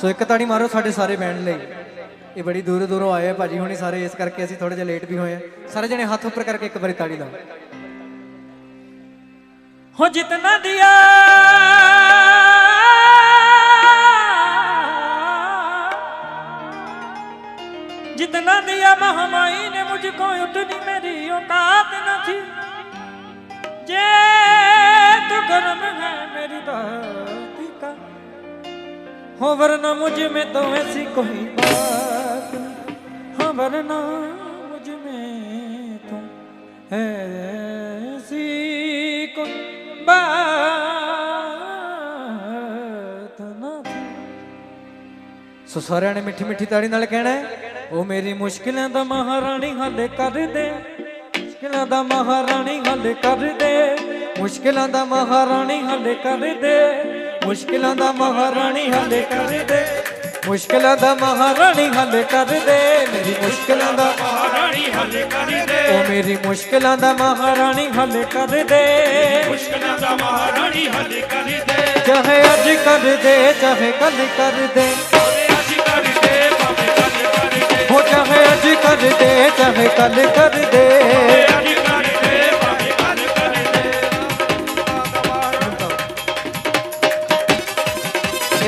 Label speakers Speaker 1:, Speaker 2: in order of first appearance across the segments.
Speaker 1: ਸੋ ਇੱਕ ਤਾੜੀ ਮਾਰੋ ਸਾਡੇ ਸਾਰੇ ਬੈਂਡ ਲਈ ਇਹ ਬੜੀ ਦੂਰੋਂ ਦੂਰੋਂ ਆਏ ਆ ਭਾਜੀ ਹੁਣੀ ਸਾਰੇ ਇਸ ਕਰਕੇ ਅਸੀਂ ਥੋੜੇ ਜਿਹਾ ਲੇਟ ਵੀ ਹੋਏ ਆ ਸਾਰੇ ਜਣੇ ਹੱਥ ਉੱਪਰ ਕਰਕੇ ਇੱਕ ਵਾਰੀ ਤਾੜੀ ਲਾਓ
Speaker 2: हो जितना दिया जितना दिया महामाई ने मुझको उतनी मेरी औकात न थी जे तो कर्म है मेरी धरती का हो वरना मुझ में तो ऐसी कोई बात नहीं हाँ वरना मुझ में तो ऐसी कोई बात न थी
Speaker 1: ਸੋ ਸਾਰਿਆਂ ਨੇ ਮਿੱਠੀ ਮਿੱਠੀ ਤਾੜੀ ਨਾਲ ਕਹਿਣਾ ਹੈ
Speaker 2: ਉਹ ਮੇਰੀ ਮੁਸ਼ਕਿਲਾਂ ਦਾ ਮਹਾਰਾਣੀ ਹੱਲ ਕਰ ਦੇ ਮੁਸ਼ਕਿਲਾਂ ਦਾ ਮਹਾਰਾਣੀ ਹੱਲ ਕਰ ਦੇ
Speaker 1: ਮੁਸ਼ਕਿਲਾਂ ਦਾ ਮਹਾਰਾਣੀ
Speaker 2: ਹੱਲ ਕਰ ਦੇ ਮੁਸ਼ਕਿਲਾਂ ਦਾ ਮਹਾਰਾਣੀ ਹੱਲ ਕਰ ਦੇ।
Speaker 1: ਮੁਸ਼ਕਿਲਾਂ ਦਾ ਮਹਾਰਾਣੀ ਹੱਲ ਕਰ ਦੇ। ਮੇਰੀ ਮੁਸ਼ਕਿਲਾਂ ਦਾ
Speaker 3: ਮਹਾਰਾਣੀ ਹੱਲ ਕਰ ਦੇ।
Speaker 1: ਉਹ ਮੇਰੀ ਮੁਸ਼ਕਿਲਾਂ ਦਾ
Speaker 2: ਮਹਾਰਾਣੀ ਹੱਲ ਕਰ ਦੇ।
Speaker 3: ਮੁਸ਼ਕਲਾਂ ਦਾ ਮਹਾਰਾਣੀ ਹੱਲ ਕਰ ਦੇ।
Speaker 1: ਚਾਹੇ ਅੱਜ ਕਰ ਦੇ, ਚਾਹੇ ਕੱਲ ਕਰ ਦੇ। ਹੋ ਚਾਹੇ ਅੱਜ ਕਰ ਦੇ, ਚਾਹੇ ਕੱਲ ਕਰ ਦੇ।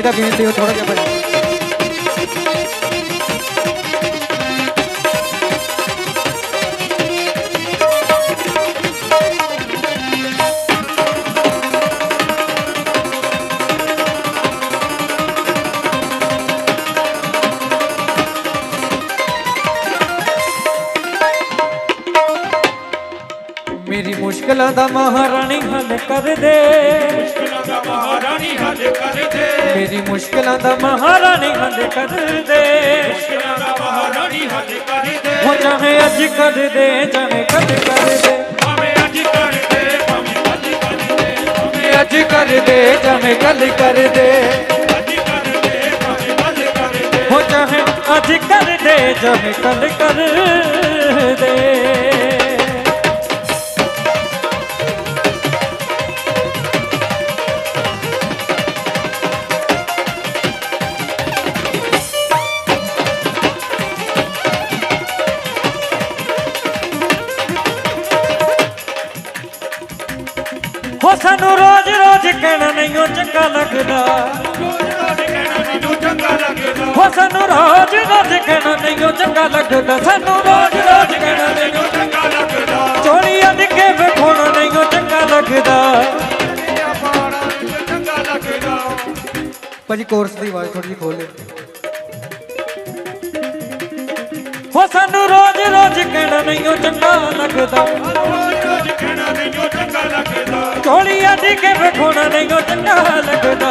Speaker 1: ਇਹਦਾ ਬੇਨਤੀ ਹੋ ਥੋੜਾ ਜਿਹਾ ਭਾਜੀ ਮੇਰੀ ਮੁਸ਼ਕਲਾਂ ਦਾ
Speaker 2: ਮਹਾਰਾਣੀ ਹੱਲ ਕਰ ਦੇ।
Speaker 3: ਦਾ ਮਹਾਰਾਣੀ ਹੱਲ ਕਰ ਦੇ
Speaker 1: ਮੇਰੀ ਮੁਸ਼ਕਲਾਂ ਦਾ
Speaker 2: ਮਹਾਰਾਣੀ ਹੱਲ ਕਰ ਦੇ
Speaker 3: ਮੁਸ਼ਕਲਾਂ ਦਾ ਮਹਾਰਾਣੀ ਹੱਲ ਕਰ ਦੇ
Speaker 2: ਹੋ ਚਾਹੇ ਅੱਜ ਕਰ ਦੇ ਚਾਹੇ ਕੱਲ ਕਰ ਦੇ
Speaker 3: ਭਾਵੇਂ ਅੱਜ ਕਰ ਦੇ ਭਾਵੇਂ ਗੱਲ ਕਰ ਦੇ
Speaker 1: ਅੱਜ ਕਰ ਦੇ ਚਾਹੇ ਕੱਲ ਕਰ ਦੇ
Speaker 2: ਹੋ ਚਾਹੇ ਅੱਜ ਕਰ ਦੇ ਚਾਹੇ ਕੱਲ ਕਰ ਦੇ ਸਾਨੂੰ ਰੋਜ਼ ਰੋਜ਼ ਕਹਿਣਾ ਨਹੀਂ ਉਹ ਚੰਗਾ ਲੱਗਦਾ। ਹੋ ਸਾਨੂੰ ਰੋਜ਼ ਰੋਜ਼ ਕਹਿਣਾ ਨਹੀਂ ਉਹ ਚੰਗਾ ਲੱਗਦਾ। ਸਾਨੂੰ ਰੋਜ਼ ਰੋਜ਼ ਕਹਿਣਾ ਨਹੀਂ
Speaker 3: ਮੈਨੂੰ ਚੰਗਾ ਲੱਗਦਾ।
Speaker 2: ਚੋਲੀਆਂ ਦੇ ਕੇ ਵੇਖਣਾ ਨਹੀਂ ਉਹ ਚੰਗਾ ਲੱਗਦਾ।
Speaker 1: ਭਾਜੀ ਕੋਰਸ ਦੀ ਆਵਾਜ਼ ਥੋੜੀ ਜਿਹੀ ਖੋਲ ਲਿਓ।
Speaker 2: ਹੋ ਸਾਨੂੰ ਰੋਜ਼ ਰੋਜ਼ ਕਹਿਣਾ ਨਹੀਂ ਉਹ ਚੰਗਾ ਲੱਗਦਾ।
Speaker 3: ਰੋਜ਼ ਰੋਜ਼ ਕਹਿਣਾ ਲੱਗਦਾ
Speaker 2: ਚੋਲੀਆਂ ਦੇ ਕੇ ਵੇਖਣਾ ਨਹੀਂ, ਉਹ ਚੰਗਾ ਲੱਗਦਾ।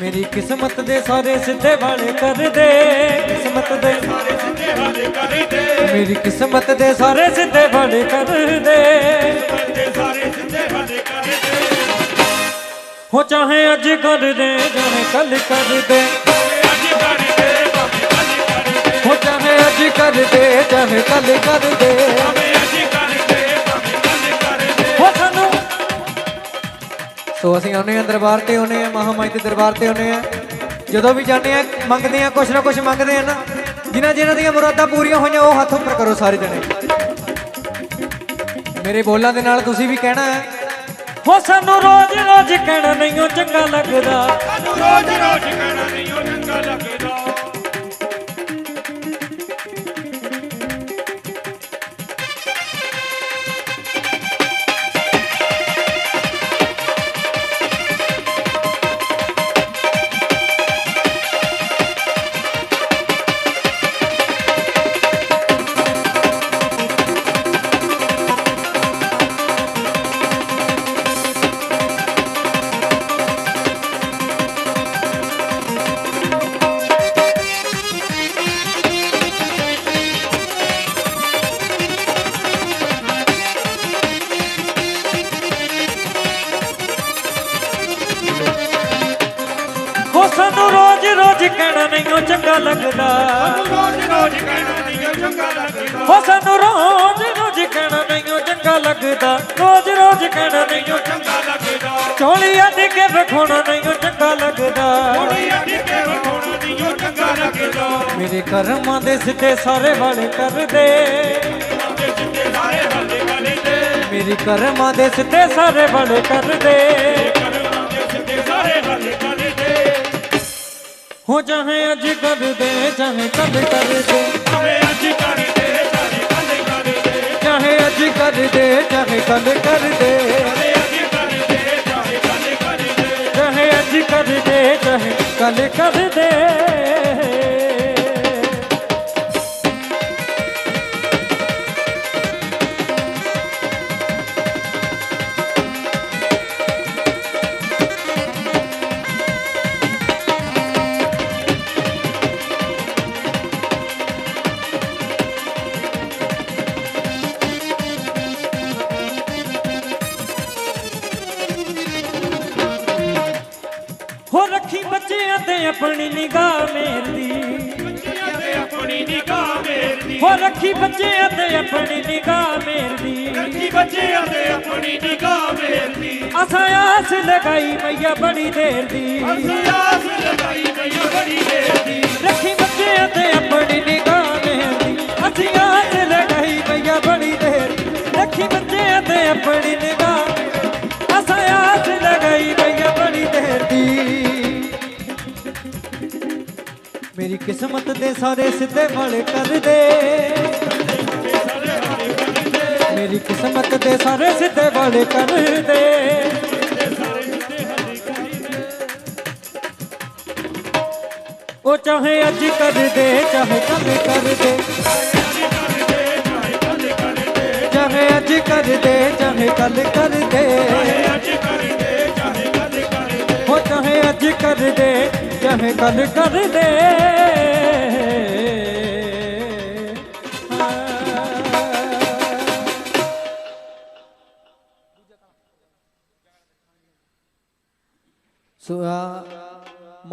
Speaker 1: ਮੇਰੀ ਕਿਸਮਤ ਦੇ
Speaker 2: ਸਾਰੇ ਸਿੱਧੇ ਵਾਲੇ ਕਰ ਕਿਸਮਤ ਦੇ
Speaker 3: ਸਿੱਧੇ ਹੱਲ ਕਰ
Speaker 1: ਮੇਰੀ ਕਿਸਮਤ ਦੇ ਸਾਰੇ
Speaker 2: ਸਿੱਧੇ ਵਾਲੇ ਕਰ ਹੋ ਚਾਹੇ ਅੱਜ ਕਰ ਦੇ ਚਾਹੇ ਕੱਲ ਕਰ ਦੇ
Speaker 3: ਦੇ
Speaker 1: ਹੋ ਅੱਜ ਕਰ ਦੇ ਕੱਲ ਕਰ ਸੋ ਅਸੀਂ ਆਉਨੇ ਆ ਦਰਬਾਰ ਤੇ ਆਉਨੇ ਆ ਮਹਾਮਾਈ ਦੇ ਦਰਬਾਰ ਤੇ ਆਉਨੇ ਆ ਜਦੋਂ ਵੀ ਜਾਂਦੇ ਆ ਮੰਗਦੇ ਆ ਕੁਛ ਨਾ ਕੁਛ ਮੰਗਦੇ ਆ ਨਾ। ਜਿਨ੍ਹਾਂ ਜਿਨ੍ਹਾਂ ਦੀਆਂ ਮੁਰਾਦਾਂ ਪੂਰੀਆਂ ਹੋਈਆਂ, ਉਹ ਹੱਥ ਉੱਪਰ ਕਰੋ ਸਾਰੇ ਜਣੇ। ਮੇਰੇ ਬੋਲਾਂ ਦੇ ਨਾਲ ਤੁਸੀਂ ਵੀ ਕਹਿਣਾ ਹੈ।
Speaker 2: ਹੋ ਸਾਨੂੰ ਰੋਜ਼ ਰੋਜ਼ ਕਹਿਣਾ, ਨਹੀਂ ਉਹ ਚੰਗਾ ਲੱਗਦਾ।
Speaker 3: ਸਾਨੂੰ ਰੋਜ਼ ਰੋਜ਼ ਕਹਿਣਾ, ਨਹੀਂ ਉਹ ਚੰਗਾ ਲੱਗਦਾ।
Speaker 2: ਕਰਮਾਂ ਦੇ ਸਿੱਧੇ ਸਾਰੇ ਵਾਲੇ ਕਰਦੇ। ਮੇਰੀ ਕਰਮਾਂ ਦੇ ਸਿੱਧੇ ਸਾਰੇ ਵਾਲੇ ਕਰਦੇ। ਹੋ ਚਾਹੇ ਅੱਜ ਕਰਦੇ ਚਾਹੇ ਕੱਲ ਕਰਦੇ
Speaker 3: ਭਾਵੇਂ ਕਰਦੇ। ਚਾਹੇ ਕਰਦੇ
Speaker 1: ਚਾਹੇ ਅੱਜ ਕਰਦੇ ਚਾਹੇ
Speaker 3: ਅੱਜ ਕਰਦੇ ਚਾਹੇ ਕੱਲ ਕਰਦੇ।
Speaker 2: ਚਾਹੇ ਅੱਜ ਕਰਦੇ ਚਾਹੇ ਕੱਲ ਕਰਦੇ। ਬੱਚਿਆਂ ਤੇ ਆਪਣੀ ਨਿਗਾਹ ਮੇਰਦੀ ਰੱਖੀ ਬੱਚਿਆਂ ਤੇ ਆਪਣੀ ਨਿਗਾਹ ਮੇਰਦੀ ਅਸਾਂ ਆਸ ਲਗਾਈ ਮਈਆ ਬੜੀ ਦੇਰ ਦੀ।
Speaker 3: ਅਸੀਂ ਆਸ ਲਗਾਈ ਮਈਆ ਬੜੀ ਦੇਰ ਦੀ।
Speaker 2: ਰੱਖੀ ਬੱਚਿਆਂ ਤੇ ਆਪਣੀ ਨਿਗਾਹ ਮੇਰਦੀ ਅਸੀਂ ਆਸ ਲਗਾਈ ਮਈਆ ਬੜੀ ਦੇਰ ਦੀ। ਰੱਖੀ ਬੱਚਿਆਂ ਤੇ ਆਪਣੀ ਨਿਗਾਹ ਅਸਾਂ ਆਸ ਲਗਾਈ ਮਈਆ
Speaker 1: ਮੇਰੀ ਕਿਸਮਤ ਦੇ ਸਾਰੇ ਸਿੱਧੇ ਵਾਲੇ ਕਰਦੇ।
Speaker 2: ਮੇਰੀ ਕਿਸਮਤ ਦੇ ਸਾਰੇ ਸਿੱਧੇ ਵਾਲੇ ਕਰਦੇ। ਉਹ ਚਾਹੇ ਅੱਜ ਕਰਦੇ, ਚਾਹੇ ਕੱਲ ਕਰਦੇ।
Speaker 1: ਚਾਹੇ ਅੱਜ ਕਰਦੇ, ਚਾਹੇ ਕੱਲ ਕਰਦੇ।
Speaker 3: ਅੱਜ ਚਾਹੇ
Speaker 2: ਅੱਜ ਕਰਦੇ, ਚਾਹੇ ਗੱਲ ਕਰਦੇ।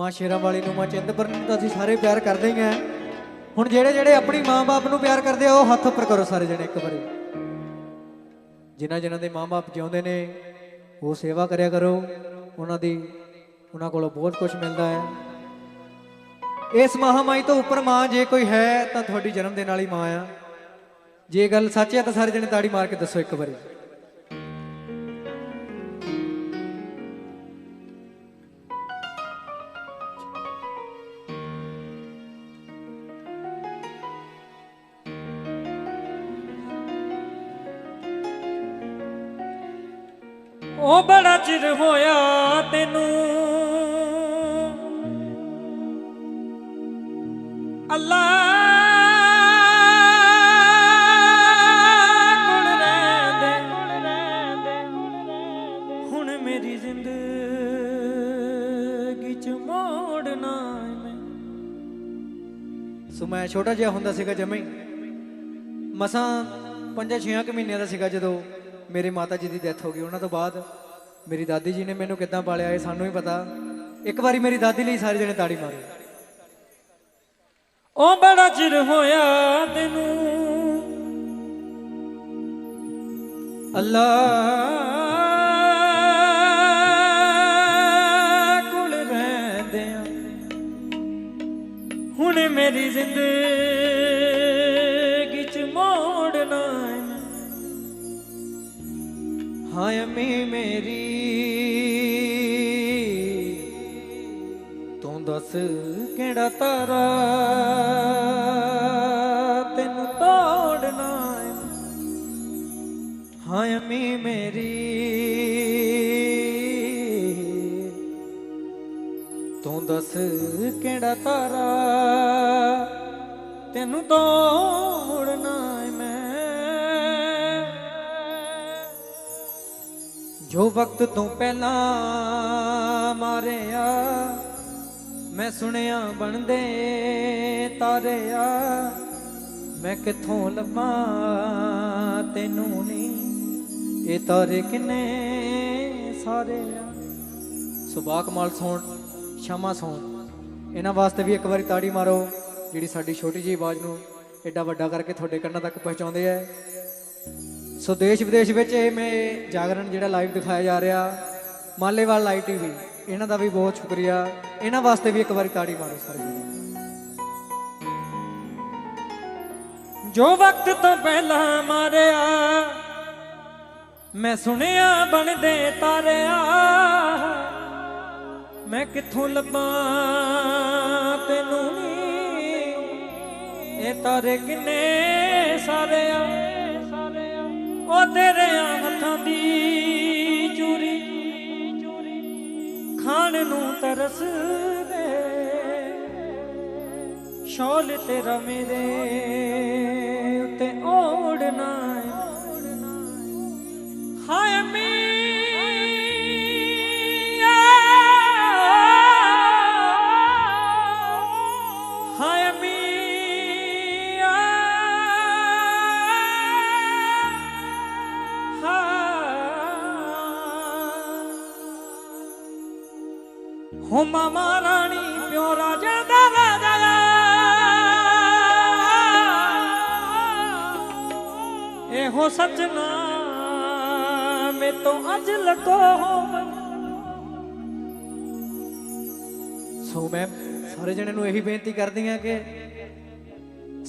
Speaker 1: ਮਾਂ ਸ਼ੇਰਾਂ ਵਾਲੀ ਨੂੰ ਮਾਂ ਚਿੰਤਪੁਰਨੀ ਨੂੰ ਤਾਂ ਅਸੀਂ ਸਾਰੇ ਪਿਆਰ ਕਰਦੇ ਹੀ ਆ ਹੁਣ ਜਿਹੜੇ ਜਿਹੜੇ ਆਪਣੀ ਮਾਂ-ਬਾਪ ਨੂੰ ਪਿਆਰ ਕਰਦੇ ਆ, ਉਹ ਹੱਥ ਉੱਪਰ ਕਰੋ ਸਾਰੇ ਜਣੇ ਇੱਕ ਵਾਰੀ। ਜਿਨ੍ਹਾਂ ਜਿਨ੍ਹਾਂ ਦੇ ਮਾਂ-ਬਾਪ ਜਿਉਂਦੇ ਨੇ, ਉਹ ਸੇਵਾ ਕਰਿਆ ਕਰੋ। ਉਹਨਾਂ ਦੀ, ਉਹਨਾਂ ਕੋਲੋਂ ਬਹੁਤ ਕੁਝ ਮਿਲਦਾ ਹੈ। ਇਸ ਮਹਾਮਾਈ ਤੋਂ ਉੱਪਰ ਮਾਂ ਜੇ ਕੋਈ ਹੈ, ਤਾਂ ਤੁਹਾਡੀ ਜਨਮ ਦੇ ਨਾਲ ਹੀ ਮਾਂ ਆ। ਜੇ ਗੱਲ ਸੱਚ ਹੈ, ਤਾਂ ਸਾਰੇ ਜਣੇ ਤਾੜੀ ਮਾਰ ਕੇ ਦੱਸੋ ਇੱਕ ਵਾਰੀ।
Speaker 2: ਉਹ ਬੜਾ ਚਿਰ ਹੋਇਆ ਤੈਨੂੰ। ਅੱਲਾ ਕੋਲ ਰਹਿੰਦੇ, ਹੁਣ ਮੇਰੀ ਜ਼ਿੰਦਗੀ ਚ ਮੋੜਨਾ ਮੈਂ
Speaker 1: ਸੋ ਮੈਂ ਛੋਟਾ ਜਿਹਾ ਹੁੰਦਾ ਸੀਗਾ ਜਮੇ ਮਸਾਂ ਪੰਜਾਂ ਛੇਆਂ ਕੁ ਮਹੀਨਿਆਂ ਦਾ ਸੀਗਾ ਜਦੋਂ ਮੇਰੇ ਮਾਤਾ ਜੀ ਦੀ ਡੈਥ ਹੋ ਗਈ। ਉਹਨਾਂ ਤੋਂ ਬਾਅਦ ਮੇਰੀ ਦਾਦੀ ਜੀ ਨੇ ਮੈਨੂੰ ਕਿੱਦਾਂ ਪਾਲਿਆ ਇਹ ਸਾਨੂੰ ਹੀ ਪਤਾ। ਇੱਕ ਵਾਰੀ ਮੇਰੀ ਦਾਦੀ ਲਈ ਸਾਰੇ ਜਣੇ ਤਾੜੀ ਮਾਰੋ।
Speaker 2: ਉਹ ਬੜਾ ਚਿਰ ਹੋਇਆ ਤੈਨੂੰ।
Speaker 1: ਅੱਲਾ
Speaker 2: ਕੋਲ ਰਹਿੰਦਿਆਂ। ਹੁਣ ਮੇਰੀ ਜ਼ਿੰਦਗੀ
Speaker 1: ਹਾਂ ਮੇਰੀ। ਤੂੰ ਦੱਸ ਕਿਹੜਾ ਤਾਰਾ? ਤੈਨੂੰ ਤੋੜਨਾ ਏ ਹਾਂ ਅੰਮੀ ਮੇਰੀ। ਤੂੰ ਦੱਸ ਕਿਹੜਾ ਤਾਰਾ?
Speaker 2: ਤੈਨੂੰ
Speaker 1: ਤੋੜ ਵਕਤ ਤੋਂ ਪਹਿਲਾਂ ਮਾਰਿਆ। ਮੈਂ ਸੁਣਿਆ ਬਣਦੇ ਤਾਰਿਆ। ਮੈਂ ਕਿੱਥੋਂ ਲੱਭਾਂ ਤੈਨੂੰ ਨਹੀਂ ਇਹ ਤਾਰੇ ਕਿੰਨੇ ਸਾਰੇ ਆ? ਸੁਬਾ ਕਮਾਲ ਸੌਣ, ਸ਼ਮਾ ਸੌਣ। ਇਹਨਾਂ ਵਾਸਤੇ ਵੀ ਇੱਕ ਵਾਰੀ ਤਾੜੀ ਮਾਰੋ, ਜਿਹੜੀ ਸਾਡੀ ਛੋਟੀ ਜਿਹੀ ਆਵਾਜ਼ ਨੂੰ ਐਡਾ ਵੱਡਾ ਕਰਕੇ ਤੁਹਾਡੇ ਕੰਨਾਂ ਤੱਕ ਪਹੁੰਚਾਉਂਦੇ ਆ। ਸੋ ਦੇਸ਼ ਵਿਦੇਸ਼ ਵਿੱਚ ਇਹ ਮੈਂ ਜਾਗਰਣ ਜਿਹੜਾ ਲਾਈਵ ਦਿਖਾਇਆ ਜਾ ਰਿਹਾ, ਮਾਲੇਵਾਲ ਲਾਈ ਟੀਵੀ ਇਹਨਾਂ ਦਾ ਵੀ ਬਹੁਤ ਸ਼ੁਕਰੀਆ। ਇਹਨਾਂ ਵਾਸਤੇ ਵੀ ਇੱਕ ਵਾਰੀ ਤਾੜੀ ਮਾਰੋ ਸਾਰੇ।
Speaker 2: ਜੋ ਵਕਤ ਤੋਂ ਪਹਿਲਾਂ ਮਾਰਿਆ, ਮੈਂ ਸੁਣਿਆ ਬਣਦੇ ਤਾਰਿਆ। ਮੈਂ ਕਿੱਥੋਂ ਲੱਭਾਂ ਤੈਨੂੰ ਨੀ? ਇਹ ਤਾਰੇ ਕਿੰਨੇ ਸਾਰੇ ਆ ਉਹ ਤੇਰੇ ਹੱਥਾਂ ਦੀ ਚੂਰੀ। ਖਾਣ ਨੂੰ ਤਰਸਦੇ। ਸ਼ੌਲ ਤੇਰਾ ਮੇਰੇ ਉੱਤੇ ਓੜਨਾ।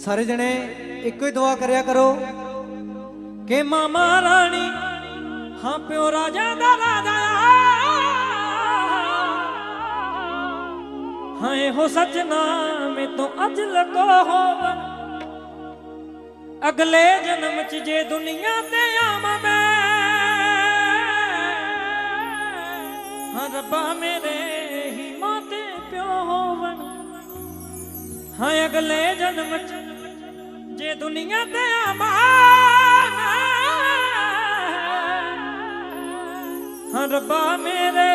Speaker 1: ਸਾਰੇ ਜਣੇ ਇੱਕੋ ਹੀ ਦੁਆ ਕਰਿਆ ਕਰੋ
Speaker 2: ਕਿ ਮਾਮਾ ਰਾਣੀ, ਹਾਂ ਪਿਓ ਰਾਜਾ ਦਾ ਰਾਜਾ ਹਾਂ, ਇਹੋ ਸੱਜਣਾ ਮੇ ਤੋਂ ਅੱਜ ਲਕੋ ਹੋਵਨ ਅਗਲੇ ਜਨਮ ਚ ਜੇ ਦੁਨੀਆ ਤੇ ਆਵਾਂ ਮੈਂ ਹਾਂ, ਰੱਬਾ ਮੇਰੇ ਹੀ ਮਾਂ ਪਿਓ ਹੋਵਨ ਹਾਂ, ਅਗਲੇ ਜਨਮ ਚ ਜੇ ਦੁਨੀਆ ਤੇ ਆਵਾਂ। ਹਾਂ ਰੱਬਾ ਮੇਰੇ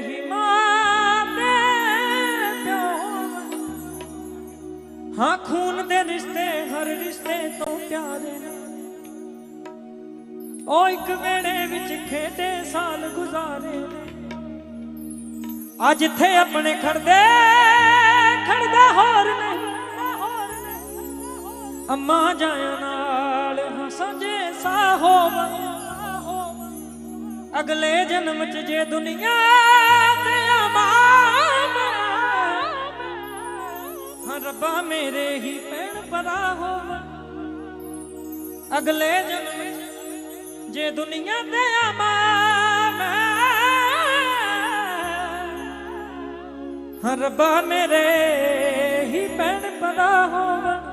Speaker 2: ਹੀ ਮਾਂ ਤੇ ਪਿਓ। ਹਾਂ ਖੂਨ ਦੇ ਰਿਸ਼ਤੇ, ਹਰ ਰਿਸ਼ਤੇ ਤੋਂ ਪਿਆਰੇ ਉਹ ਇੱਕ ਵੇੜੇ ਵਿੱਚ ਖੇਡੇ ਸਾਲ ਗੁਜ਼ਾਰੇ ਅੱਜ ਇੱਥੇ ਆਪਣੇ ਖੜਦੇ, ਖੜਦਾ ਹੋਰ ਨਹੀਂ। ਅੰਮਾ ਜਾਇਆ ਨਾਲ, ਹਾਂ ਸਾਂਝੇ ਸਾਹੋਵਨ ਅਗਲੇ ਜਨਮ ਚ ਜੇ ਦੁਨੀਆ ਤੇ ਆਵਾਂ ਹਾਂ ਰੱਬਾ ਮੇਰੇ ਹੀ ਪੈਣ ਪਰਾ ਹੋਵਨ ਅਗਲੇ ਜਨਮ ਚ ਜੇ ਦੁਨੀਆ ਤੇ ਆਵਾਂ ਹਾਂ ਰੱਬਾ ਮੇਰੇ ਹੀ ਪੈਣ ਪਰਾ ਹੋਵਨ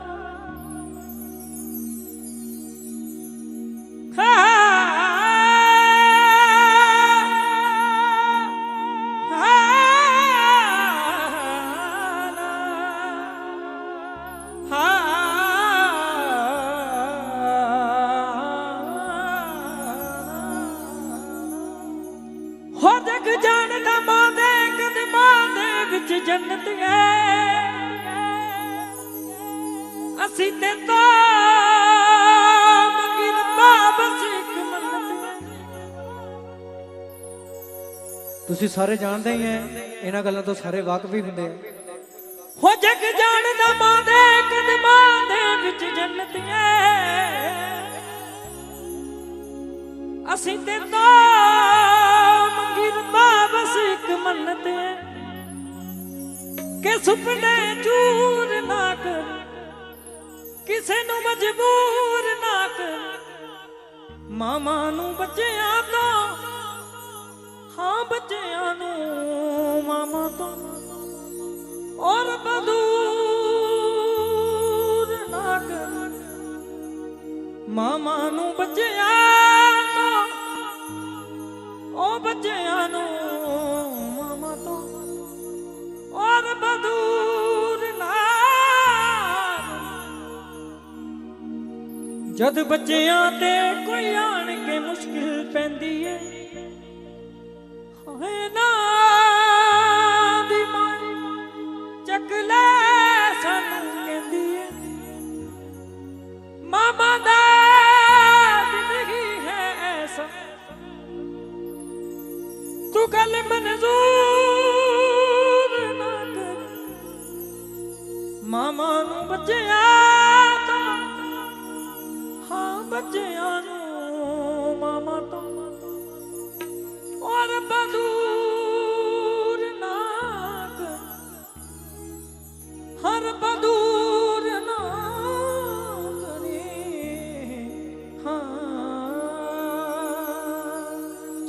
Speaker 2: ਜੰਨਤ ਹੈ। ਅਸੀਂ ਤੇ ਤਾਂ
Speaker 1: ਤੁਸੀਂ ਸਾਰੇ ਜਾਣਦੇ ਹੀ ਐ, ਇਹਨਾਂ ਗੱਲਾਂ ਤੋਂ ਸਾਰੇ ਵਾਕਿਫ ਹੀ ਹੁੰਦੇ ਆ
Speaker 2: ਹੋ ਜਗ ਜਾਣਦਾ ਮਾਂ ਦੇ ਕਦਮਾਂ ਦੇ ਵਿੱਚ ਜੰਨਤ ਹੈ ਅਸੀਂ ਤੇ ਤਾਂ ਮੰਗੀ ਰੱਬਾ ਬਸ ਇੱਕ ਮੰਨਤ ਹੈ ਕਿ ਸੁਪਨੇ ਚੂਰ ਨਾ ਕਰ, ਕਿਸੇ ਨੂੰ ਮਜਬੂਰ ਨਾ ਕਰ। ਮਾਮਾ ਨੂੰ ਬੱਚਿਆਂ ਤੋਂ ਹਾਂ ਬੱਚਿਆਂ ਨੂੰ, ਮਾਮਾ ਤੋਂ। ਔਰ ਬਦੂਰ ਨਾ ਕਰ ਮਾਮਾ ਨੂੰ ਬੱਚਿਆਂ ਤੋਂ। ਉਹ ਬੱਚਿਆਂ ਨੂੰ, ਮਾਮਾ ਤੋਂ। ਔਰ ਬਦੂਰ ਨਾ ਜਦ ਬੱਚਿਆਂ ਤੇ ਕੋਈ ਆਣ ਕੇ ਮੁਸ਼ਕਿਲ ਪੈਂਦੀ ਏ ਹੋਏ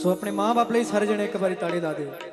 Speaker 1: ਸੋ ਆਪਣੇ ਮਾਂ-ਬਾਪ ਲਈ ਸਾਰੇ ਜਣੇ ਇੱਕ ਵਾਰੀ ਤਾੜੀ ਲਾ ਦਿਓ।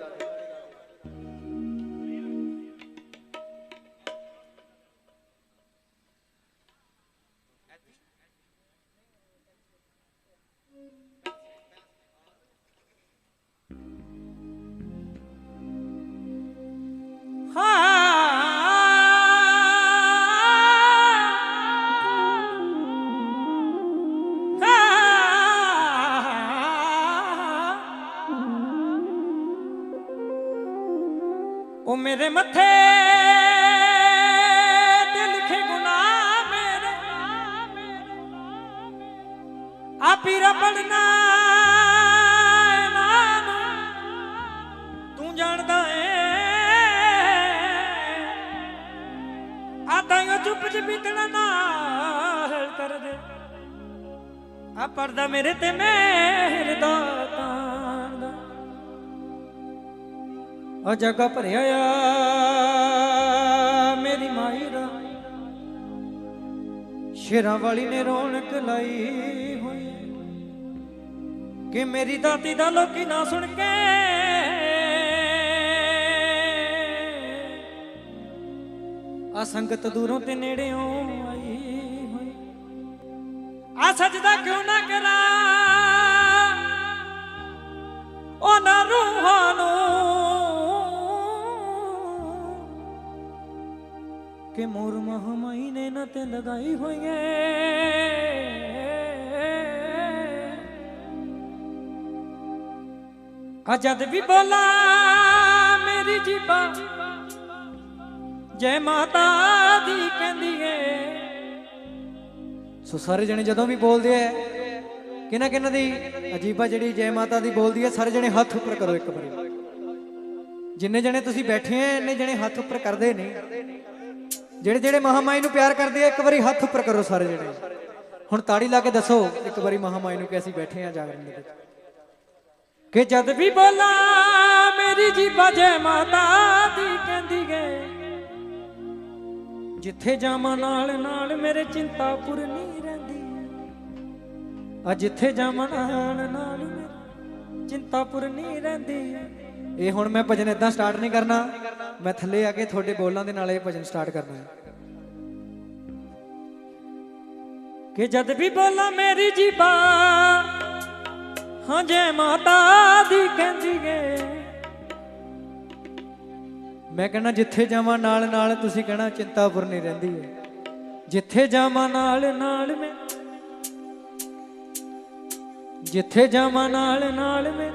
Speaker 2: ਚੁੱਪ ਚ ਬੀਤਣਾ ਨਾਲ ਕਰ ਦੇ ਆ ਪਰਦਾ ਮੇਰੇ ਤੇ ਮਿਹਰ ਦਾ ਤਾਂਦਾ ਆ ਜਗਾ ਭਰਿਆ ਆ ਮੇਰੀ ਮਾਈ ਦਾ।
Speaker 1: ਸ਼ੇਰਾਂ ਵਾਲੀ ਨੇ ਰੌਣਕ ਲਾਈ ਹੋਈ।
Speaker 2: ਕਿ ਮੇਰੀ ਦਾਤੀ ਦਾ ਲੋਕੀ ਨਾ ਸੁਣ ਕੇ ਆ ਸੰਗਤ ਦੂਰੋਂ ਤੇ ਨੇੜਿਓਂ ਆਈ ਹੋਈ। ਆ ਸਜਦਾ ਕਿਉਂ ਨਾ ਕਰਾਂ? ਉਹਨਾਂ ਰੂਹਾਂ ਨੂੰ ਕਿ ਮੋਰ ਮਹਮਾਈ ਨੇ ਨਾ ਤੇ ਲਗਾਈ ਹੋਈ ਆ ਜਦ ਵੀ ਬੋਲਾ, ਮੇਰੀ ਜੀਬਾ ਜੈ ਮਾਤਾ ਦੀ ਕਹਿੰਦੀ ਏ।
Speaker 1: ਸੋ ਸਾਰੇ ਜਣੇ ਜਦੋਂ ਵੀ ਬੋਲਦੇ ਐ ਕਿਹਨਾਂ ਕਿਹਨਾਂ ਦੀ ਅਜੀਬਾ ਜਿਹੜੀ ਜੈ ਮਾਤਾ ਦੀ ਬੋਲਦੀ ਐ ਸਾਰੇ ਜਣੇ ਹੱਥ ਉੱਪਰ ਕਰੋ ਇੱਕ ਵਾਰੀ। ਜਿੰਨੇ ਜਣੇ ਤੁਸੀਂ ਬੈਠੇ ਐ ਇੰਨੇ ਜਣੇ ਹੱਥ ਉੱਪਰ ਕਰਦੇ ਨੇ। ਜਿਹੜੇ ਜਿਹੜੇ ਮਹਾਮਾਈ ਨੂੰ ਪਿਆਰ ਕਰਦੇ ਆ, ਇੱਕ ਵਾਰੀ ਹੱਥ ਉੱਪਰ ਕਰੋ ਸਾਰੇ ਜਣੇ। ਹੁਣ ਤਾੜੀ ਲਾ ਕੇ ਦੱਸੋ, ਇੱਕ ਵਾਰੀ ਮਹਾਮਾਈ ਨੂੰ ਕਿ ਅਸੀਂ ਬੈਠੇ ਆ ਜਾਗਰਣ ਦੇ ਵਿੱਚ।
Speaker 2: ਕਿ ਜਦ ਵੀ ਬੋਲਾ, ਮੇਰੀ ਜੀਬਾ ਜੈ ਮਾਤਾ ਦੀ ਕਹਿੰਦੀ ਏ। ਜਿੱਥੇ ਜਾਵਾਂ ਨਾਲ ਨਾਲ ਮੇਰੇ ਚਿੰਤਾ ਪੁਰਨੀ ਰਹਿੰਦੀ। ਆ ਜਿੱਥੇ ਜਾਵਾਂ ਨਾਲ ਨਾਲ ਚਿੰਤਾ ਪੁਰਨੀ ਰਹਿੰਦੀ।
Speaker 1: ਇਹ ਹੁਣ ਮੈਂ ਭਜਨ ਇਦਾਂ ਸਟਾਰਟ ਨਹੀਂ ਕਰਨਾ। ਮੈਂ ਥੱਲੇ ਆ ਕੇ ਤੁਹਾਡੇ ਬੋਲਾਂ ਦੇ ਨਾਲ ਇਹ ਭਜਨ ਸਟਾਰਟ ਕਰਨਾ ਹੈ।
Speaker 2: ਕਿ ਜਦ ਵੀ ਬੋਲਾਂ ਮੇਰੀ ਜੀਬਾ ਹਾਂ ਜੈ ਮਾਤਾ ਦੀ ਕਹਿੰਦੀ ਏ।
Speaker 1: ਮੈਂ ਕਹਿੰਦਾ ਜਿੱਥੇ ਜਾਵਾਂ ਨਾਲ ਨਾਲ ਤੁਸੀਂ ਕਹਿਣਾ ਚਿੰਤਾਪੁਰ ਨਹੀਂ ਰਹਿੰਦੀ ਹੈ ਜਿੱਥੇ ਜਾਵਾਂ ਨਾਲ ਨਾਲ ਮੈਂ
Speaker 2: ਜਿੱਥੇ ਜਾਵਾਂ ਨਾਲ ਨਾਲ ਮੈਂ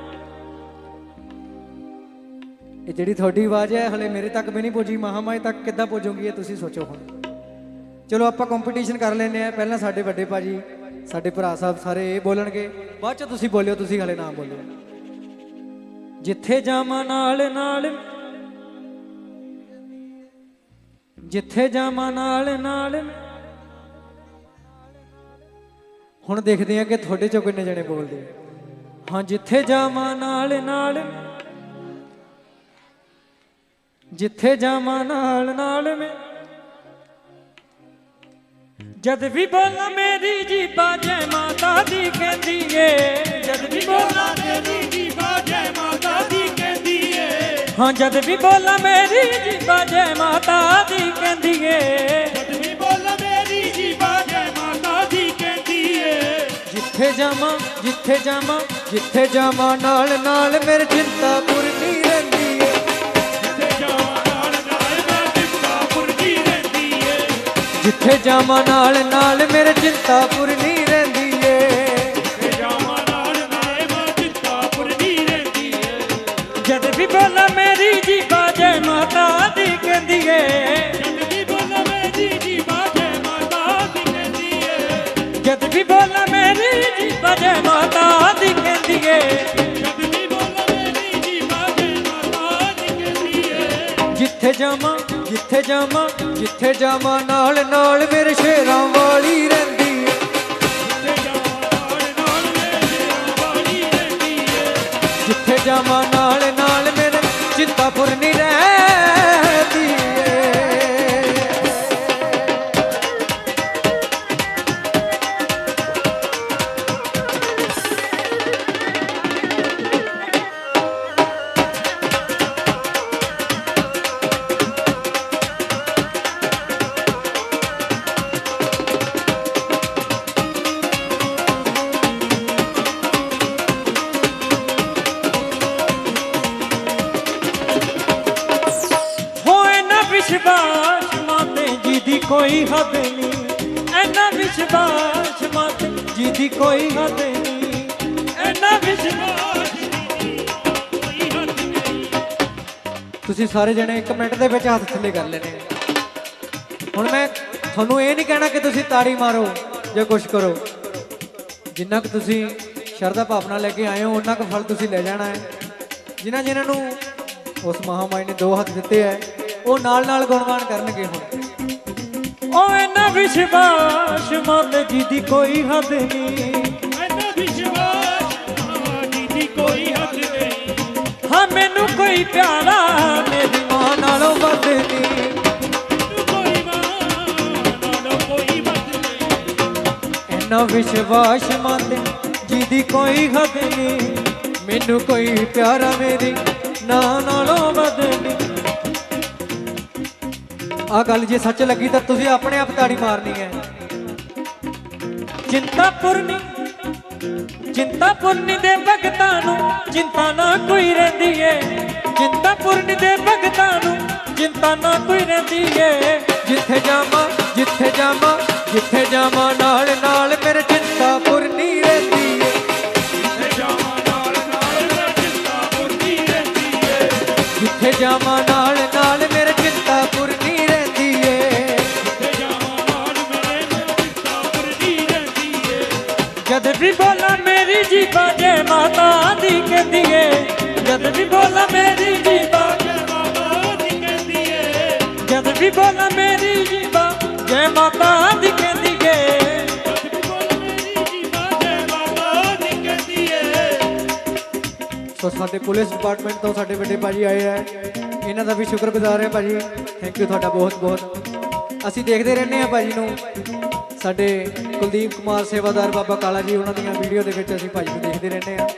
Speaker 1: ਇਹ ਜਿਹੜੀ ਤੁਹਾਡੀ ਆਵਾਜ਼ ਹੈ, ਹਲੇ ਮੇਰੇ ਤੱਕ ਵੀ ਨਹੀਂ ਪਹੁੰਚੀ ਮਹਾਮਾਈ ਤੱਕ ਕਿੱਦਾਂ ਪਹੁੰਚੂਗੀ ਇਹ ਤੁਸੀਂ ਸੋਚੋ ਹੁਣ। ਚਲੋ ਆਪਾਂ ਕੰਪੀਟੀਸ਼ਨ ਕਰ ਲੈਨੇ ਆ ਪਹਿਲਾਂ ਸਾਡੇ ਵੱਡੇ ਭਾਜੀ, ਸਾਡੇ ਭਰਾ ਸਾਹਿਬ ਸਾਰੇ ਇਹ ਬੋਲਣਗੇ। ਬਾਅਦ ਚ ਤੁਸੀਂ ਬੋਲਿਓ, ਤੁਸੀਂ ਹਲੇ ਨਾ ਬੋਲਿਓ।
Speaker 2: ਜਿੱਥੇ ਜਾਵਾਂ ਨਾਲ ਨਾਲ ਜਿੱਥੇ ਜਾਵਾਂ ਨਾਲ ਨਾਲ
Speaker 1: ਹੁਣ ਦੇਖਦੇ ਆ ਕਿ ਤੁਹਾਡੇ ਚੋਂ ਕਿੰਨੇ ਜਣੇ ਬੋਲਦੇ ਆ।
Speaker 2: ਹਾਂ, ਜਿੱਥੇ ਜਾਵਾਂ ਨਾਲ ਨਾਲ ਜਿੱਥੇ ਜਾਵਾਂ ਨਾਲ ਨਾਲ ਮੈਂ। ਜਦ ਵੀ ਬੋਲਾਂ ਮੇਰੀ ਜੀ ਬਾਜੇ ਮਾਤਾ ਦੀ ਕਹਿੰਦੀ ਏ, ਜਦ ਵੀ ਬੋਲਾਂ
Speaker 3: ਮੇਰੀ
Speaker 2: ਹਾਂ ਜਦ ਵੀ ਬੋਲਾਂ ਮੇਰੀ ਜੀ ਬਾਜੇ ਮਾਤਾ ਦੀ ਕਹਿੰਦੀ ਏ
Speaker 3: ਜਦ ਵੀ ਬੋਲ ਮੇਰੀ ਜੀਵਾ ਜੈ ਮਾਤਾ ਦੀ ਕਹਿੰਦੀ ਏ
Speaker 1: ਜਿੱਥੇ ਜਾਵਾਂ ਜਿੱਥੇ ਜਾਵਾਂ ਜਿੱਥੇ ਜਾਵਾਂ ਨਾਲ ਨਾਲ ਮੇਰੇ ਚਿੰਤਾਪੁਰ ਨਹੀਂ ਰਹਿੰਦੀ ਏ
Speaker 3: ਜਿੱਥੇ ਜਾਵਾਂ ਨਾਲ ਨਾਲ ਮੈਂ ਚਿੰਤਾਪੁਰ ਦੀ ਰਹਿੰਦੀ ਏ
Speaker 1: ਜਿੱਥੇ ਜਾਵਾਂ ਨਾਲ ਨਾਲ ਮੇਰੇ ਚਿੰਤਾਪੁਰ ਨਹੀਂ
Speaker 2: ਵੀ ਬੋਲਾਂ ਮੇਰੀ ਜੀ ਬਾਜੇ ਮਾਤਾ ਦੀ ਕਹਿੰਦੀ ਏ
Speaker 1: ਜਿੱਥੇ ਜਾਵਾਂ ਜਿੱਥੇ ਜਾਵਾਂ ਜਿੱਥੇ ਜਾਵਾਂ, ਨਾਲ ਨਾਲ ਮੇਰੇ ਸ਼ੇਰਾਂ ਵਾਲੀ ਰਹਿੰਦੀ ਏ
Speaker 3: ਜਿੱਥੇ ਜਾਵਾਂ, ਨਾਲ ਨਾਲ ਮੇਰੀ ਵਾਲੀ ਰਹਿੰਦੀ
Speaker 1: ਰਹਿ ਵਿਸ਼ਵਾਸ ਮਾਤੇ ਜੀ ਦੀ ਕੋਈ ਹੱਦ ਨਹੀਂ। ਐਨਾ ਵਿਸ਼ਵਾਸ ਮਾਤੇ ਜੀ ਦੀ ਕੋਈ ਹੱਦ ਨਹੀਂ। ਐਨਾ ਵਿਸ਼ਵਾਸ
Speaker 2: ਤੁਸੀਂ ਸਾਰੇ ਜਣੇ ਇੱਕ ਮਿੰਟ ਦੇ ਵਿੱਚ ਹੱਥ ਥੱਲੇ ਕਰ ਲੈਣੇ। ਹੁਣ ਮੈਂ ਤੁਹਾਨੂੰ ਇਹ ਨਹੀਂ ਕਹਿਣਾ ਕਿ ਤੁਸੀਂ ਤਾੜੀ ਮਾਰੋ ਜਾਂ ਕੁਛ ਕਰੋ। ਜਿੰਨਾ ਕੁ ਤੁਸੀਂ ਸ਼ਰਧਾ ਭਾਵਨਾ ਲੈ ਕੇ ਆਏ ਹੋ ਉਹਨਾਂ ਕੁ ਫਲ ਤੁਸੀਂ ਲੈ ਜਾਣਾ ਹੈ। ਜਿਨ੍ਹਾਂ ਜਿਨ੍ਹਾਂ ਨੂੰ ਉਸ ਮਹਾਮਾਈ ਨੇ ਦੋ ਹੱਥ ਦਿੱਤੇ ਹੈ ਉਹ ਨਾਲ ਨਾਲ ਗੁਣਗਾਨ ਕਰਨਗੇ ਹੁਣ।
Speaker 1: ਓ ਐਨਾ ਵਿਸ਼ਵਾਸ ਮਾਤੇ ਜੀ ਦੀ ਕੋਈ ਹੱਦ ਨਹੀਂ।
Speaker 4: ਐਨਾ ਵਿਸ਼ਵਾਸ ਮਾਂ ਦੀ ਕੋਈ ਹੱਦ ਨਹੀਂ।
Speaker 1: ਹਾਂ ਮੈਨੂੰ ਕੋਈ ਪਿਆਰਾ ਮੇਰੀ
Speaker 2: ਮਾਂ ਨਾਲੋਂ ਵੱਧ ਨਹੀਂ।
Speaker 4: ਤੂੰ ਕੋਈ ਮਾਂ ਨਾਲੋਂ ਕੋਈ ਮਤ ਨਹੀਂ।
Speaker 2: ਇੰਨਾ ਵਿਸ਼ਵਾਸ ਮੰਨ ਜਿਹਦੀ ਕੋਈ ਹੱਦ ਨਹੀਂ। ਮੈਨੂੰ ਕੋਈ ਪਿਆਰਾ ਮੇਰੀ ਨਾ ਨਾਲੋਂ ਵੱਧ ਨਹੀਂ। ਆ ਗੱਲ ਜੇ ਸੱਚ ਲੱਗੀ ਤਾਂ ਤੁਸੀਂ ਆਪਣੇ ਆਪ ਤਾੜੀ ਮਾਰਨੀ ਹੈ।
Speaker 1: ਚਿੰਤਾ ਪੁਰਨੀ ਚਿੰਤਾ ਪੁਰਨੀ ਦੇ ਭਗਤਾਂ ਨੂੰ ਚਿੰਤਾ ਨਾ ਕੋਈ ਰਹਿੰਦੀ ਏ। ਚਿੰਤਾ ਪੁਰਨੀ ਦੇ ਭਗਤਾਂ ਨੂੰ ਚਿੰਤਾ ਨਾ ਕੋਈ ਰਹਿੰਦੀ ਏ।
Speaker 2: ਜਿੱਥੇ ਜਾਵਾਂ ਜਿੱਥੇ ਜਾਵਾਂ ਜਿੱਥੇ ਜਾਵਾਂ ਨਾਲ ਨਾਲ ਮੇਰੇ ਚਿੰਤਾ ਪੁਰਨੀ ਰਹਿੰਦੀ
Speaker 4: ਰਹਿੰਦੀ ਏ।
Speaker 2: ਜਿੱਥੇ ਜਾਵਾਂ
Speaker 1: ਜਦ ਵੀ ਬੋਲਾਂ ਮੇਰੀ ਜੀ ਬਾਜੇ ਮਾਤਾ ਦੀ ਕਹਿੰਦੀ ਏ ਜਦ ਵੀ ਬੋਲਾਂ ਮੇਰੀ ਜੀ ਬਾਜੇ
Speaker 4: ਮਾਤਾ ਦੀ ਕਹਿੰਦੀ ਏ
Speaker 1: ਜਦ ਵੀ ਬੋਲਾਂ ਮੇਰੀ ਜੀ ਬਾਜੇ ਮਾਤਾ ਦੀ ਕਹਿੰਦੀ ਏ
Speaker 2: ਸੋ ਸਾਡੇ ਪੁਲਿਸ ਡਿਪਾਰਟਮੈਂਟ ਤੋਂ ਸਾਡੇ ਵੱਡੇ ਭਾਜੀ ਆਏ ਆ। ਇਹਨਾਂ ਦਾ ਵੀ ਸ਼ੁਕਰਗੁਜ਼ਾਰ ਹੈ ਭਾਜੀ। ਥੈਂਕ ਯੂ ਤੁਹਾਡਾ ਬਹੁਤ ਬਹੁਤ ਅਸੀਂ ਦੇਖਦੇ ਰਹਿੰਦੇ ਆ ਭਾਜੀ ਨੂੰ। ਸਾਡੇ ਕੁਲਦੀਪ ਕੁਮਾਰ ਸੇਵਾਦਾਰ ਬਾਬਾ ਕਾਲਾ ਜੀ ਉਹਨਾਂ ਦੀਆਂ ਵੀਡੀਓ ਦੇ ਵਿੱਚ ਅਸੀਂ ਭਾਜੀ ਨੂੰ ਦੇਖਦੇ ਰਹਿੰਦੇ ਆ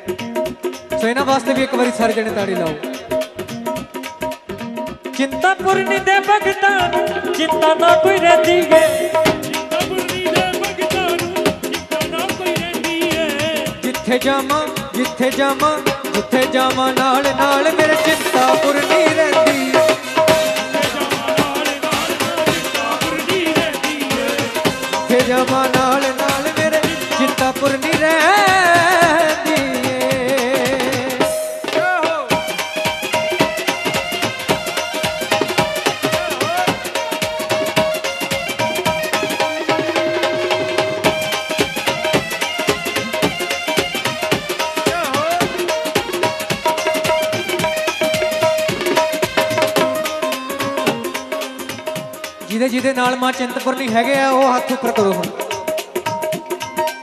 Speaker 2: ਸੋ ਇਹਨਾਂ ਵਾਸਤੇ ਵੀ ਇੱਕ ਵਾਰੀ ਸਾਰੇ ਜਣੇ ਤਾੜੀ ਲਾਓ।
Speaker 1: ਚਿੰਤਾ ਪੁਰਨੀ ਦੇ ਭਗਤਾਂ ਨੂੰ ਚਿੰਤਾ ਨਾ ਕੋਈ ਰਹਿੰਦੀ ਏ।
Speaker 4: ਚਿੰਤਾ ਪੁੱਤੀ ਦੇ ਭਗਤਾਂ ਨੂੰ ਚਿੰਤਾ ਨਾ ਕੋਈ ਰਹਿੰਦੀ ਏ।
Speaker 2: ਜਿੱਥੇ ਜਾਵਾਂ ਜਿੱਥੇ ਜਾਵਾਂ ਜਿੱਥੇ ਜਾਵਾਂ ਨਾਲ ਨਾਲ ਮੇਰੇ ਚਿੰਤਾ ਪੁਰਨੀ ਰਹਿੰਦੀ। ਜਿਹਦੇ ਨਾਲ ਮਾਂ ਚਿੰਤਪੁਰਨੀ ਹੈਗੇ ਆ, ਉਹ ਹੱਥ ਉੱਪਰ ਕਰੋ ਹੁਣ।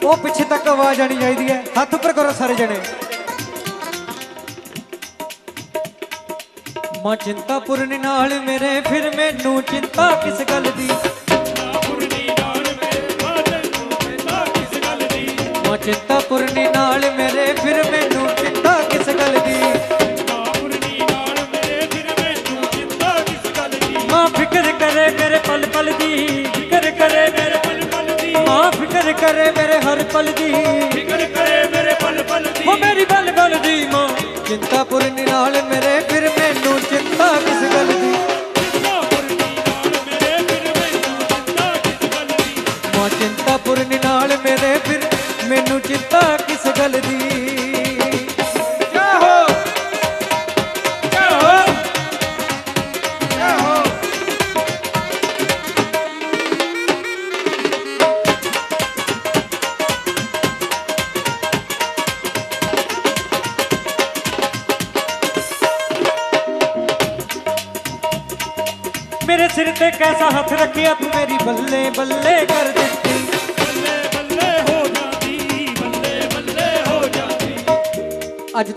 Speaker 2: ਉਹ ਪਿੱਛੇ ਤੱਕ ਆਵਾਜ਼ ਆਣੀ ਚਾਹੀਦੀ ਹੈ। ਹੱਥ ਉੱਪਰ ਕਰੋ ਸਾਰੇ ਜਣੇ। ਮਾਂ ਚਿੰਤਾਪੁਰਨੀ ਨਾਲ ਮੇਰੇ, ਫਿਰ ਮੈਨੂੰ ਚਿੰਤਾ ਕਿਸ ਗੱਲ ਦੀ?
Speaker 1: ਕਰੇ ਮੇਰੇ ਹਰ ਪਲ ਦੀ।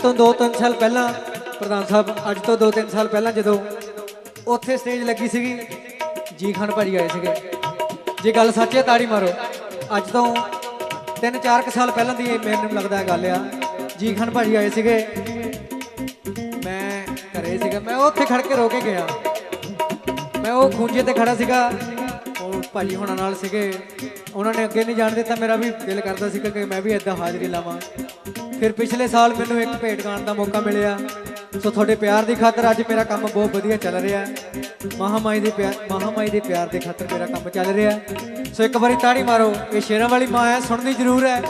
Speaker 1: ਤੋਂ 2-3 ਸਾਲ ਪਹਿਲਾਂ, ਪ੍ਰਧਾਨ ਸਾਹਿਬ, ਅੱਜ ਤੋਂ 2-3 ਸਾਲ ਪਹਿਲਾਂ ਜਦੋਂ ਉੱਥੇ ਸਟੇਜ ਲੱਗੀ ਸੀਗੀ, ਜੀ ਖਾਨ ਭਾਜੀ ਆਏ ਸੀਗੇ। ਜੇ ਗੱਲ ਸੱਚ ਹੈ, ਤਾੜੀ ਮਾਰੋ। ਅੱਜ ਤੋਂ 3-4 ਕੁ ਸਾਲ ਪਹਿਲਾਂ ਦੀ ਇਹ ਮੈਨੂੰ ਲੱਗਦਾ ਗੱਲ ਆ। ਜੀ ਖਾਨ ਭਾਜੀ ਆਏ ਸੀਗੇ। ਮੈਂ ਘਰੇ ਸੀਗਾ। ਮੈਂ ਉੱਥੇ ਖੜ ਕੇ ਰੋ ਕੇ ਗਿਆ। ਮੈਂ ਉਹ ਖੂੰਜੇ ਤੇ ਖੜਾ ਸੀਗਾ। ਉਹ ਭਾਜੀ ਹੁਣਾਂ ਨਾਲ ਸੀਗੇ। ਉਹਨਾਂ ਨੇ ਅੱਗੇ ਨਹੀਂ ਜਾਣ ਦਿੱਤਾ। ਮੇਰਾ ਵੀ ਦਿਲ ਕਰਦਾ ਸੀਗਾ ਕਿ ਮੈਂ ਵੀ ਇਦਾਂ ਹਾਜ਼ਰੀ ਲਾਵਾਂ। ਫਿਰ ਪਿਛਲੇ ਸਾਲ ਮੈਨੂੰ ਇੱਕ ਭੇਟ ਗਾਣ ਦਾ ਮੌਕਾ ਮਿਲਿਆ। ਸੋ ਤੁਹਾਡੇ ਪਿਆਰ ਦੀ ਖਾਤਰ ਅੱਜ ਮੇਰਾ ਕੰਮ ਬਹੁਤ ਵਧੀਆ ਚੱਲ ਰਿਹਾ ਹੈ। ਮਹਾਮਾਈ ਦੇ ਪਿਆਰ ਮਹਾਮਾਈ ਦੇ ਪਿਆਰ ਦੇ ਖਾਤਰ ਮੇਰਾ ਕੰਮ ਚੱਲ ਰਿਹਾ ਸੋ ਇੱਕ ਵਾਰੀ ਤਾੜੀ ਮਾਰੋ। ਇਹ ਸ਼ੇਰਾਂ ਵਾਲੀ ਮਾਂ ਹੈ, ਸੁਣਨੀ ਜ਼ਰੂਰ ਹੈ।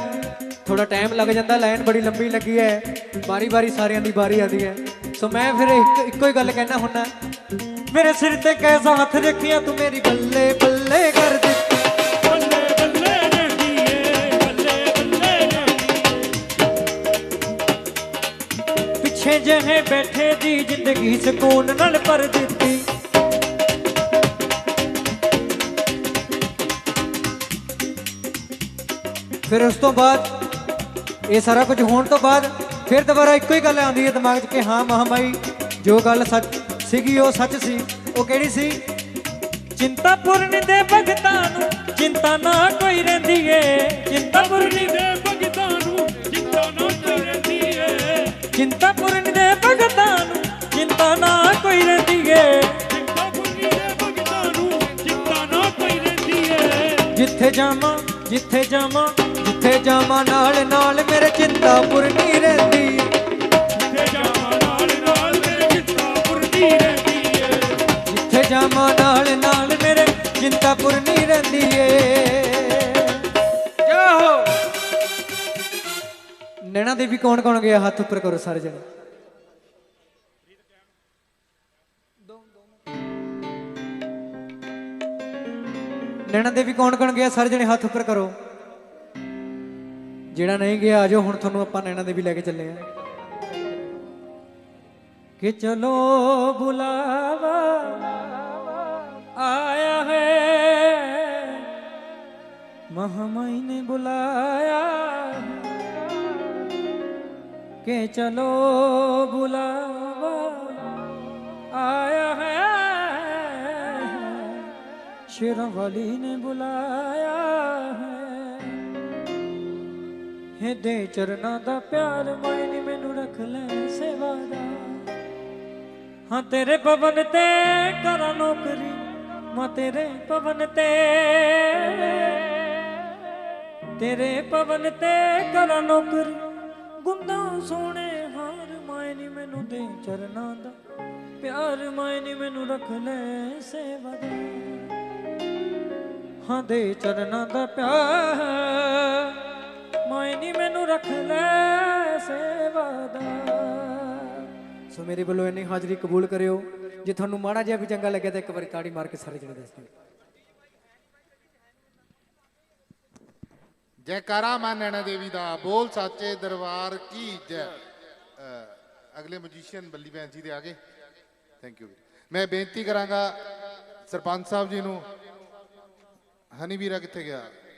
Speaker 1: ਥੋੜਾ ਟਾਈਮ ਲੱਗ ਜਾਂਦਾ, ਲਾਈਨ ਬੜੀ ਲੰਬੀ ਲੱਗੀ ਹੈ। ਬਾਰੀ-ਬਾਰੀ ਸਾਰਿਆਂ ਦੀ ਬਾਰੀ ਆਦੀ ਹੈ। ਸੋ ਮੈਂ ਫਿਰ ਇੱਕ ਇੱਕੋ ਹੀ ਗੱਲ ਕਹਿਣਾ ਹੁੰਨਾ ਮੇਰੇ ਸਿਰ ਤੇ ਕੈਸਾ ਹੱਥ ਰੱਖਿਆ ਤੂੰ ਮੇਰੀ ਬੱਲੇ ਬੱਲੇ ਕਰ ਦਿੱਤੀ।
Speaker 2: ਪਿੱਛੇ ਜਿਹੇ ਬੈਠੇ ਦੀ ਜ਼ਿੰਦਗੀ ਸਕੂਨ ਨਾਲ ਭਰ ਦਿੱਤੀ।
Speaker 1: ਫਿਰ ਉਸ ਤੋਂ ਬਾਅਦ, ਇਹ ਸਾਰਾ ਕੁਝ ਹੋਣ ਤੋਂ ਬਾਅਦ ਫਿਰ ਦੁਬਾਰਾ ਇੱਕੋ ਹੀ ਗੱਲ ਆਉਂਦੀ ਹੈ ਦਿਮਾਗ 'ਚ ਕਿ ਹਾਂ ਮਹਾਮਾਈ, ਜੋ ਗੱਲ ਸੱਚ ਸੀਗੀ ਉਹ ਸੱਚ ਸੀ, ਉਹ ਕਿਹੜੀ ਸੀ?
Speaker 2: ਚਿੰਤਾ ਪੂਰਨੀ ਦੇ ਭਗਤਾਂ ਨੂੰ ਚਿੰਤਾ ਨਾ ਕੋਈ ਰਹਿੰਦੀ ਏ। ਚਿੰਤਾ ਪੂਰਨੀ
Speaker 3: ਦੇ ਭਗਤਾਂ ਨੂੰ ਚਿੰਤਾ ਨਾ ਕਰਦੀ ਏ।
Speaker 2: ਚਿੰਤਾ ਭਗਤਾਂ ਨੂੰ ਚਿੰਤਾ ਨਾ ਕੋਈ ਰਹਿੰਦੀ ਏ ਜਿੱਥੇ ਜਾਵਾਂ ਜਿੱਥੇ ਜਾਵਾਂ
Speaker 1: ਜਿੱਥੇ ਜਾਵਾਂ ਨਾਲ ਨਾਲ ਮੇਰੇ ਚਿੰਤਾ ਪੁਰਨੀ ਰਹਿੰਦੀ।
Speaker 3: ਤੇ ਜਾਵਾਂ ਨਾਲ ਨਾਲ ਮੇਰੇ ਚਿੰਤਾ ਪੁਰਨੀ ਰਹਿੰਦੀ ਏ
Speaker 1: ਜਿੱਥੇ ਜਾਵਾਂ ਨਾਲ ਨਾਲ ਮੇਰੇ ਚਿੰਤਾ ਪੁਰਨੀ ਰਹਿੰਦੀ ਏ ਨੈਣਾ ਦੇਵੀ ਕੌਣ ਕੌਣ ਗਿਆ ਹੱਥ ਉੱਪਰ ਕਰੋ ਸਾਰੇ ਜਣੇ। ਲੈਣ ਦੇ ਵੀ ਕੌਣ ਕੌਣ ਗਿਆ? ਸਾਰੇ ਜਣੇ ਹੱਥ ਉੱਪਰ ਕਰੋ। ਜਿਹੜਾ ਨਹੀਂ ਗਿਆ, ਆਜੋ, ਹੁਣ ਤੁਹਾਨੂੰ ਆਪਾਂ ਨੈਣਾ ਦੇ ਵੀ ਲੈ ਕੇ ਚੱਲੇ ਆ।
Speaker 2: ਕਿ ਚਲੋ ਬੁਲਾਵਾ, ਆਇਆ ਹੈ। ਮਹਮਾਈ ਨੇ ਬੁਲਾਇਆ। ਕਿ ਚਲੋ ਬੁਲਾਵਾ, ਆਇਆ ਹੈ। ਸ਼ੇਰਾਂ ਵਾਲੀ ਨੇ ਬੁਲਾਇਆ ਹੈ। ਦੇ ਚਰਨਾਂ ਦਾ ਪਿਆਰ ਮਾਇਨੇ ਮੈਨੂੰ ਰੱਖ ਲੈ ਸੇਵਾ ਦਾ। ਹਾਂ, ਤੇਰੇ ਪਵਨ ਤੇ ਕਰਾਂ ਨੌਕਰੀ, ਮਾ, ਤੇਰੇ ਪਵਨ ਤੇ। ਤੇਰੇ ਪਵਨ ਤੇ ਕਰਾਂ ਨੌਕਰੀ, ਗੁੰਦਾ ਸੋਹਣੇ ਹਾਰ ਮਾਇਨੇ ਮੈਨੂੰ ਦੇ ਚਰਨਾਂ ਦਾ। ਪਿਆਰ ਮਾਇਨੇ ਮੈਨੂੰ ਰੱਖ ਲੈ ਸੇਵਾ ਦਾ। ਹਾਂ ਦੇ ਚਰਨਾਂ ਦਾ ਪਿਆਰ। ਮਾਇਨੀ ਮੈਨੂੰ ਰੱਖ ਲੈ ਸੇਵਾ ਦਾ।
Speaker 1: ਸੋ ਮੇਰੇ ਵੱਲੋਂ ਇੰਨੀ ਹਾਜ਼ਰੀ ਕਬੂਲ ਕਰਿਓ ਜੇ ਤੁਹਾਨੂੰ ਮਾੜਾ ਜਿਹਾ ਵੀ ਚੰਗਾ ਲੱਗਿਆ ਤਾਂ ਇੱਕ ਵਾਰੀ ਤਾੜੀ ਮਾਰ ਕੇ ਸਾਰੇ ਜਣੇ ਦੱਸ ਦਿਓ।
Speaker 5: ਜੈਕਾਰਾ ਮਾਂ ਨੈਣਾ ਦੇਵੀ ਦਾ ਬੋਲ ਸਾਚੇ ਦਰਬਾਰ ਕੀ ਜੈ। ਅਗਲੇ ਮੈਜੀਸ਼ੀਅਨ ਬੱਲੀ ਭੈਣ ਜੀ ਦੇ ਆਗੇ। ਥੈਂਕ ਯੂ ਮੈਂ ਬੇਨਤੀ ਕਰਾਂਗਾ ਸਰਪੰਚ ਸਾਹਿਬ ਜੀ ਨੂੰ ਹਨੀ ਵੀਰਾ ਕਿੱਥੇ ਗਿਆ?